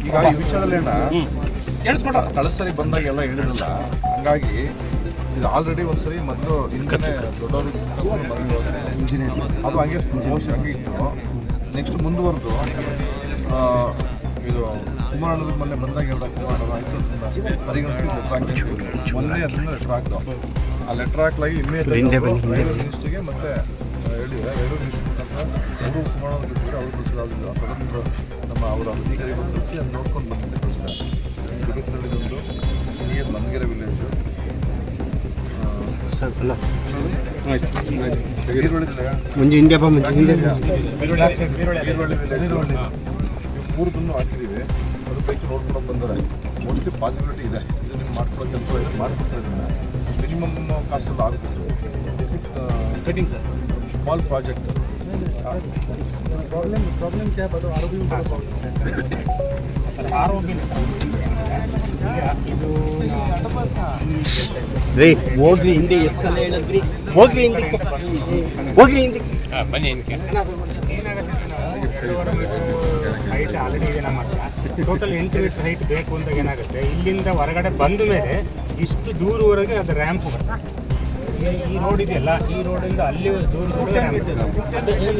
ಈಗ ಈ ವಿಚಾರದಲ್ಲಿ ಅಣ್ಣ ಕಳೆದ ಸರಿ ಬಂದಾಗ ಎಲ್ಲ ಹೇಳಿರಲ್ಲ ಹಂಗಾಗಿ ಇದು ಆಲ್ರೆಡಿ ಒಂದ್ಸರಿ ಮೊದಲು ಹಿಂದೆ ದೊಡ್ಡವರು ಇಂಜಿನಿಯರ್ಸ್ ಅದು ಹಂಗೆ ಮೋಸ್ಟ್ ಹಂಗೆ ಇತ್ತು ನೆಕ್ಸ್ಟ್ ಮುಂದುವರೆದು ಇದು ಕುಮಾರಣ್ಣದ ಮೊನ್ನೆ ಬಂದಾಗ ಎಲ್ಲ ಕುಮಾರಣ್ಣ ಆಯ್ತು ಪರಿಗಣಿಸಿ ಲೆಟರ್ ಹಾಕಿ ಮೊನ್ನೆ ಅದನ್ನ ಲೆಟ್ರ್ ಹಾಕ್ದು. ಆ ಲೆಟ್ರ್ ಹಾಕ್ಲಾಗಿ ಇಮ್ಮಿಡಿಯೇಟ್ ಮಿನಿಸ್ಟ್ರಿಗೆ ಮತ್ತೆ ಹೇಳಿದ್ರೆ ಎರಡು ಎರಡು ಮುಖಾಂತರ ಅವರು ಕುಮಾರಣ್ಣ ಬಿಟ್ಟಿದ್ರೆ ಅವರು ಕಳಿಸಲಾಗಿಲ್ಲ ಅದರಿಂದ ನಮ್ಮ ಅವರ ಅಧಿಕಾರಿಗಳು ಕಳಿಸಿ ಅದು ನೋಡ್ಕೊಂಡು ಬಂದಿದ್ದೆ ಕಳಿಸ್ತಾರೆ. ದುರ್ಗದಲ್ಲಿ ಒಂದು ನಿಯರ್ ಮಂದಗೆರೆ ವಿಲೇಜು ಸರ್ ಅಲ್ಲ. ಬಾ ಮುಂಜೆ ಹಿಂದೆ ಮೂರು ಬಂದು ಹಾಕಿದ್ದೀವಿ. ಅದ್ರ ಪೈಕಿ ನೋಡ್ಕೊಂಡು ಬಂದರೆ ಮೋಸ್ಟ್ಲಿ ಪಾಸಿಬಿಲಿಟಿ ಇದೆ. ಇದು ನಿಮ್ಮ ಮಾಡ್ಕೊಳ್ಳೋ ಕೆಲಸ ಇದೆ ಮಾಡ್ಕೊಡ್ತಾರೆ ಇದ್ದೀನಿ. ಮಿನಿಮಮ್ ಕಾಸ್ಟಲ್ಲಿ ಆಗುತ್ತೆ this is cutting sir small project problem problem cab ಅದು R B R O B ರೀ ಹೋಗ್ರಿ ಹಿಂದೆ ಎಷ್ಟು ಸಲ ಹೇಳಿದ್ರಿ? ಹೋಗ್ರಿ ಹಿಂದಕ್ಕೆ ಹೋಗ್ರಿ ಹಿಂದಕ್ಕೆ ಬನ್ನಿ ಹಿಂದಕ್ಕೆ ಹೈಟ್ ಆಲ್ರೆಡಿ ಇದೆ ನಮ್ಮ ಹತ್ರ. ಟೋಟಲ್ ಎಂಟು ಮೀಟರ್ ಹೈಟ್ ಬೇಕು ಅಂದಾಗ ಏನಾಗುತ್ತೆ? ಇಲ್ಲಿಂದ ಹೊರಗಡೆ ಬಂದ ಮೇಲೆ ಇಷ್ಟು ದೂರವರೆಗೆ ಅದು ರ್ಯಾಂಪ್ ಬರ್ತದೆ ಈ- ಈ ರೋಡ್ ಇದೆಯಲ್ಲ ಈ ರೋಡಿಂದ ಅಲ್ಲಿ ದೂರದವರೆಗೆ ರ್ಯಾಂಪ್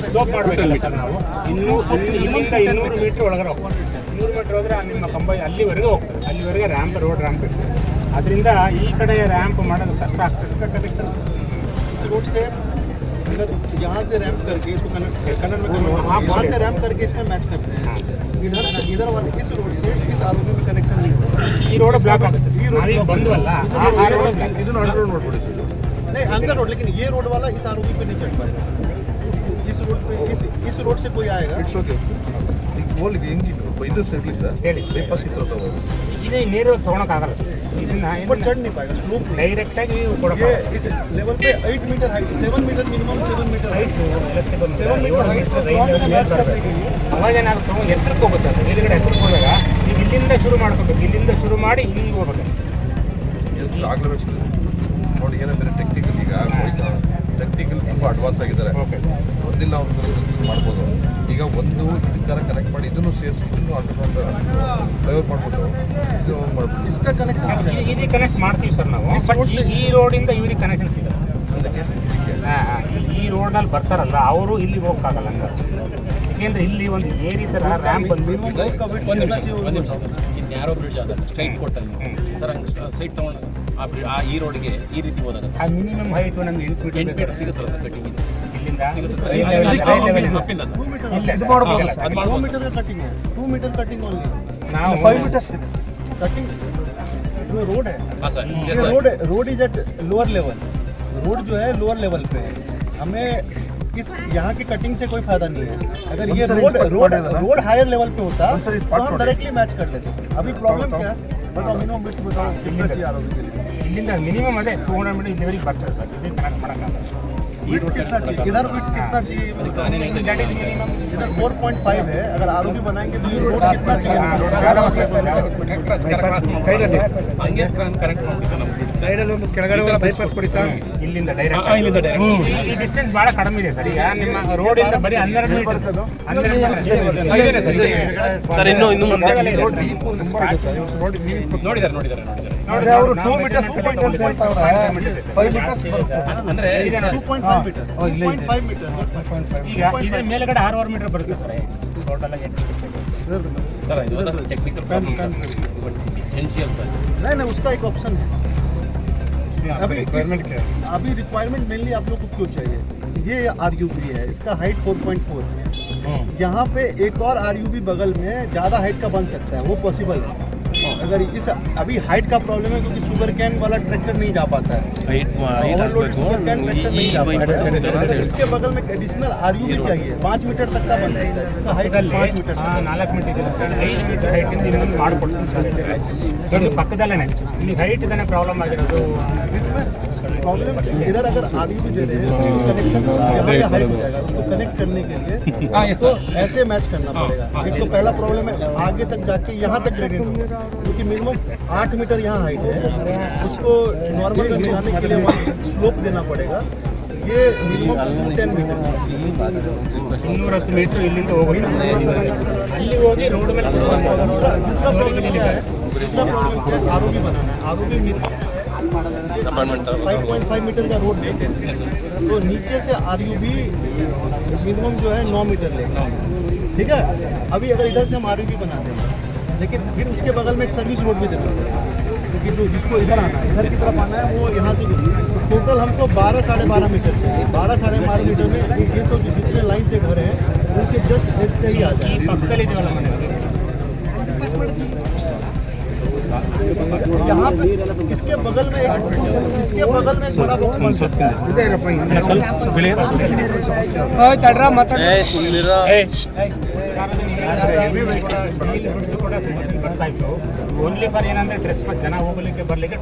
ಸ್ಲೋಪ್ ಮಾಡಬೇಕಲ್ಲ ಸರ್ ನಾವು ಇನ್ನೂ ಇನ್ನು- ಇಲ್ಲಿಂದ ಇನ್ನೂರು ಮೀಟ್ರ್ ಒಳಗಡೆ ಹೋಗ್ತೀವಿ ಇನ್ನೂರು ಮೀಟ್ರ್ ಹೋದ್ರೆ ನಿಮ್ಮ ಕಂಬ ಅಲ್ಲಿವರೆಗೆ ಹೋಗ್ತದೆ ಅಲ್ಲಿವರೆಗೆ ರ್ಯಾಂಪ್ ರೋಡ್ ರ್ಯಾಂಪ್ ಇರ್ತದೆ ಅದರಿಂದ ಈ ಕಡೆ ರ್ಯಾಂಪ್ ಮಾಡೋದು ಕಷ್ಟ ಆಗ್ತದೆ इसका कनेक्शन इस रोड से अगर यहाँ से रैम्प करके इसको कनेक्ट कनेक्ट में हाँ, हाँ, वहाँ बोलिए। से रैम्प करके इसमें मैच करते हैं हाँ। इधर से इधर वाले इस रोड से इस आरोपी में कनेक्शन नहीं होता ಈ ರೋಡ್ ಬ್ಲಾಕ್ ಆಗುತ್ತೆ ಈ road ನಾವೀಗ block ಬಂದ್ವಲ್ಲ ಆ ಆ road block. ಇದನ್ನು ಅಂಡರ್ ನೋಡ್ಬಿಡಿ ಇದು नहीं अंदर रोड लेकिन ये रोड वाला इस आरोपी पे नहीं चढ़ पाएगा इस रोड पे इस इस रोड से कोई आएगा ಇಟ್ಸ್ ಓಕೆ ಈಗ ಹೋಗ್ಲಿಕ್ಕೆ ಹೆಂಗೆ ಇದು ಇರಲಿ ಸರ್ ಹೇಳಿ. ಬೈಪಾಸ್ ಇತ್ತು ತಗೋಬೋದು ಇದೇ ನೀರು ತೊಗೊಳಕ್ಕಾಗಲ್ಲ ಸರ್ ಇದನ್ನ ऊपर चढ़ नहीं पाएगा स्लोप ಡೈರೆಕ್ಟ್ ಆಗಿ ನೀವು ये ಕೊಡಕ್ಕೆ इस लेवल पे 8 metre height 7 metre minimum 7 metre height seven metre height ground से मैच करने के लिए ಅವಾಗ ಏನಾಗುತ್ತೆ ಅವಾಗ ಎತ್ತರಕ್ಕೆ ಹೋಗುತ್ತೆ ಅದು ಮೇಲ್ಗಡೆ ಎತ್ತರಕ್ಕೆ ಹೋದಾಗ ಈಗ ಇಲ್ಲಿಂದ ಶುರು ಮಾಡ್ಕೋಬೇಕು ಇಲ್ಲಿಂದ ಶುರು ಮಾಡಿ ಹಿಂಗೆ ಹೋಗ್ಬೇಕು ಎಷ್ಟು ಆಗ್ಲೇಬೇಕು ಸರ್ ನೋಡಿ ಏನಂದರೆ ಟೆಕ್ನಿಕಲ್ ಈಗ ಹೋಯ್ತಾ ಟೆಕ್ನಿಕಲ್ ತುಂಬ ಅಡ್ವಾನ್ಸ್ ಆಗಿದ್ದಾರೆ. ಒಂದಿಲ್ಲ ಅವ್ರಿಗೆ ಮಾಡ್ಬೋದು. ಈಗ ಒಂದು ಥರ ಕನೆಕ್ಟ್ ಮಾಡಿ ಇದನ್ನು ಸೇರಿಸಿ ಇದನ್ನು ಅಡ್ವಾನ್ಸ್ ಡ್ರೈವರ್ ಮಾಡ್ಬೋದು ಇದು ಮಾಡ್ಬೋದು ಇಸ್ಕ ಕನೆಕ್ಷನ್ ಮಾಡ್ತೀವಿ ಸರ್ ನಾವು. ಈ ರೋಡಿಂದ ಇವ್ರಿಗೆ ಕನೆಕ್ಷನ್ ಸಿಗುತ್ತೆ ಅದಕ್ಕೆ? ಈ ರೋಡ್ನಲ್ಲಿ ಬರ್ತಾರಲ್ಲ ಅವರು ಇಲ್ಲಿ ಹೋಗೋಕ್ಕಾಗಲ್ಲ ಅಂತ. ಯಾಕೆಂದ್ರೆ ಇಲ್ಲಿ ಒಂದು ಏರಿ ತರ ರ್ಯಾಂಪ್ ಬ್ರಿಡ್ಜ್ ಕೊಟ್ಟಲ್ಲಿ ಸೈಟ್ ಆ ಈ ಈ ರೀತಿ ಹೋದಾಗ minimum height two metre five metres ಇದೆ? Road road road is at lower level cutting है टू मीटर कटिंग ओनली ನಾವು फाइव मीटर से कटिंग जो रोड है ಹಾಂ ಸರ್ ये yes sir road road is at lower level road जो है लोअर लेवल पे है हमें इस यहाँ की कटिंग से कोई फायदा नहीं है अगर ये ಒಂದ್ಸರಿ रोड spot रोड ಮಾಡಿ ಅಲ್ಲ? रोड हायर लेवल पे होता ಒಂದ್ಸರಿ तो spot हम ಮಾಡಿ. डायरेक्टली मैच कर लेते अभी प्रॉब्लम बताओ, क्या है बताओ मिनिमम बिट बताओ कितना चाहिए आरोपी के लिए ಇಲ್ಲಿಂದ ಮಿನಿಮಮ್ ಅದೇ ಟೂ ಹಂಡ್ರೆಡ್ ಮೀಟರ್ ಇಲ್ಲಿವರೆಗೆ ಬರ್ತದೆ ಸರ್ ಇದು ಕನೆಕ್ಟ್ ಮಾಡೋಕ್ಕಾಗಲ್ಲ बिट कितना चाहिए इधर बिट कितना चाहिए ये बताओ। That is minimum. इधर 4.5 है अगर आरोपी बनाएंगे तो ये रोड कितना ಸೈಡಲ್ಲಿ ಹಂಗೆ ಕರೆಕ್ಟ್ ಮಾಡಿ ಸರ್ ನಮ್ಗೆ ಸೈಡಲ್ಲಿ ಒಂದು ಕೆಳಗಡೆ ಒಂದು ಬೈಪಾಸ್ ಕೊಡಿ ಸರ್ ಇಲ್ಲಿಂದ ಡೈರೆಕ್ಟ್ ಹಾ, ಇಲ್ಲಿಂದ direct. ಈ ಡಿಸ್ಟೆನ್ಸ್ ಬಹಳ ಕಡಿಮೆ ಇದೆ ಸರ್ ಈಗ ನಿಮ್ಮ ರೋಡಿಂದ ಬರೀ ಹನ್ನೆರಡು ಮೀಟರ್ ಹನ್ನೆರಡು ಹಾ, ಇದೇನೆ ಸರ್, ಇದೇನೆ. ಸರ್ ಇನ್ನು ಇನ್ನು ಮುಂದೆ ನೋಡಿ ನೋಡಿದ್ದಾರೆ ನೋಡಿದ್ದಾರೆ ನೋಡಿದ್ದಾರೆ ನೋಡಿದ್ರೆ ಅವರು ಟೂ ಮೀಟರ್ಸ್ ಫೈವ್ ಮೀಟರ್ಸ್ ಅಂದ್ರೆ two point five metre two point five metre ಈಗ ಇದ್ರ ಮೇಲ್ಗಡೆ ಆರೂವರೆ ಮೀಟರ್ ಬರುತ್ತೆ ಸರ್ ಟೋಟಲ್ ಆಗಿ ಎಂಟು ಸರ್ ಇದು technical problem sir essential sir नहीं नहीं उसका एक ऑप्शन है अभी रिक्वायरमेंट क्या है अभी रिक्वायरमेंट मेनली आप लोग को क्यों चाहिए ये आर है इसका हाइट 4.4 है यहाँ पे एक और आर बगल में ज़्यादा हाइट का बन सकता है वो पॉसिबल है अगर इस अभी हाइट का प्रॉब्लम है क्योंकि शुगर कैन वाला ट्रैक्टर नहीं जा पाता है ओवरलोड शुगर कैन ट्रैक्टर नहीं जा पाता है अगर इसके बगल में एडिशनल आर चाहिए पाँच मीटर तक का बन जाएगा इसका हाइट पाँच मीटर ಹಾ, तक ನಾಲ್ಕು ಮೀಟರ್ ಇದೆ ಐದು ಮೀಟರ್ ಹೈಟ್ ಇಂದ ಇನ್ನೊಂದು ಮಾಡ್ಕೊಡ್ತೀನಿ ಸರ್ ಇದು ಪಕ್ಕದಲ್ಲೇ ಇಲ್ಲಿ ಹೈಟ್ ಇದಾನೆ ಪ್ರಾಬ್ಲಮ್ ಆಗಿರೋದು इसमें प्रॉब्लम इधर अगर आर दे रहे हैं तो कनेक्शन यहाँ का हाइट हो जाएगा उसको कनेक्ट करने के लिए हाँ, yes, तो sir. ऐसे मैच करना हाँ, पड़ेगा हाँ, एक सही तो पहला प्रॉब्लम है आगे तक जाके यहाँ तक ग्रेडियंट होगा क्योंकि मिनिमम आठ मीटर यहाँ हाइट है उसको नॉर्मल में मिलाने के लिए स्लोप देना पड़ेगा ये मिनिमम टेन मीटर ಇನ್ನೂರ ಹತ್ತು ಮೀಟರ್ ಇಲ್ಲಿಂದ ಹೋಗುತ್ತೆ ಅಲ್ಲಿ ಹೋಗಿ ರೋಡ್ ಮೇಲೆ दूसरा दूसरा प्रॉब्लम क्या है दूसरा प्रॉब्लम क्या है आर बनाना है are five point five metre का रोड है तो नीचे से आर मिनिमम जो है नौ मीटर लेगा ठीक है अभी अगर इधर से हम आर बनाते हैं लेकिन फिर उसके बगल में एक सर्विस रोड भी देना क्योंकि तो जिसको इधर आना है इधर की तरफ़ आना है वो यहाँ से टोटल हमको बारह साढ़े बारह मीटर चाहिए बारह साढ़े बारह मीटर में ये सौ जितने लाइन से घर हैं उनके जस्ट एज से ही आ जाए। यहाँ इसके बगल में एक इसके बगल में थोड़ा बहुत ಹೆವಿ ಬರ್ತಾ ಇತ್ತು ಓನ್ಲಿ ಫಾರ್ ಏನಂದ್ರೆ ಡ್ರೆಸ್ ಜನ ಹೋಗ್ಲಿಕ್ಕೆ ಬರ್ಲಿಕ್ಕೆ